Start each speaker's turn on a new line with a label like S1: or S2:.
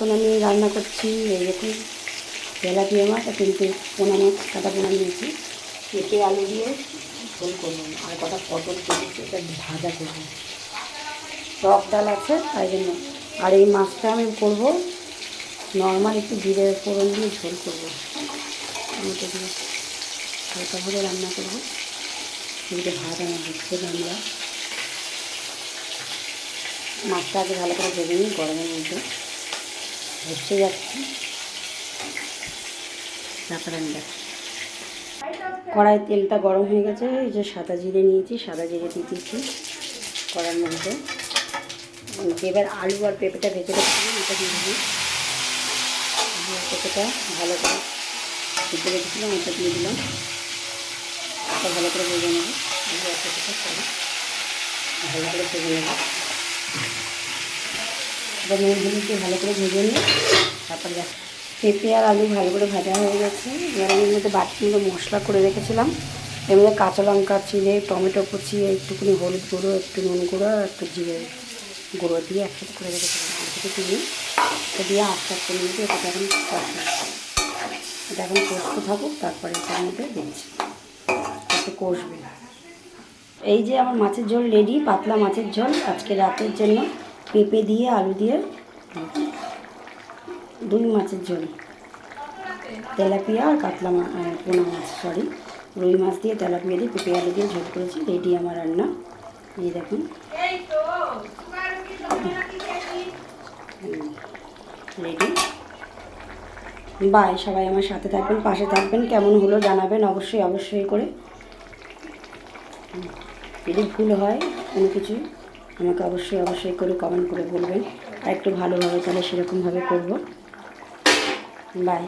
S1: এখন আমি রান্না করছি, এই দেখুন তেলাপিয়া মাছ আর কিন্তু পোনা মাছ কাটা পোনা নিয়েছি। পেঁপে আলু দিয়ে ঝোল করব, আর কটা পটল কেটেছি এটা ভাজা করব। টক ডাল আছে, তাই জন্য। আর এই মাছটা আমি করব, নর্মাল একটু জিরে ফোড়ন দিয়ে ঝোল করব। দিয়ে হালকা ভাবে রান্না করব। এদিকে ভাত আমার হচ্ছে বাংলা মাছটা আগে ভালো করে ভেবে নিই গরমের মধ্যে। হচ্ছে যাচ্ছে। দেখ। কড়াই তেলটা গরম হয়ে গেছে, এই যে সাদা জিরে নিয়েছি, সাদা জিরে দিয়ে দিয়েছি কড়ার মধ্যে। এবার আলু আর পেঁপেটা ভেজে রেখেছিলাম এটা দিয়ে দিবি পেঁপেটা ভালো করে ভেজে রেখেছিলাম ওটা দিয়ে দিলাম। ওটা ভালো করে ভেজে নেব। পেঁপেটা ভালো করে ভেজে নেব। এবার দিয়ে ভালো করে ভেজে নিয়ে তারপরে পেঁপে আর আলু ভালো করে ভাজা হয়ে গেছে। এবার আমি মধ্যে বাটিগুলো মশলা করে রেখেছিলাম। এর মধ্যে কাঁচা লঙ্কা, চিড়ে, টমেটো কুচিয়ে একটুখানি হলুদ গুঁড়ো, একটু নুন গুঁড়ো আর একটু জিরে গুঁড়ো দিয়ে একসাথে করে রেখেছিলাম। কিছু দিয়ে এটা দিয়ে আস্তে আস্তে নিয়ে দিয়ে এটা এখন এটা এখন কষতে থাকুক, তারপরে এটার মধ্যে দিচ্ছি। একটু কষবে। এই যে আমার মাছের ঝোল রেডি, পাতলা মাছের ঝোল আজকে রাতের জন্য। পেঁপে দিয়ে, আলু দিয়ে দুই মাছের ঝোল। তেলাপিয়া আর কাতলা মা পোনা মাছ সরি রুই মাছ দিয়ে তেলাপিয়া দিয়ে পেঁপে, আলু দিয়ে ঝোল করেছি রেডি আমার রান্না। এই দেখুন। রেডি বাই, সবাই আমার সাথে থাকবেন, পাশে থাকবেন, কেমন হলো জানাবেন অবশ্যই অবশ্যই করে। যদি ভুল হয়, কোনো কিছু আমাকে অবশ্যই অবশ্যই করে কমেন্ট করে বলবেন। আর একটু ভালোভাবে তাহলে সেরকমভাবে করব। বাই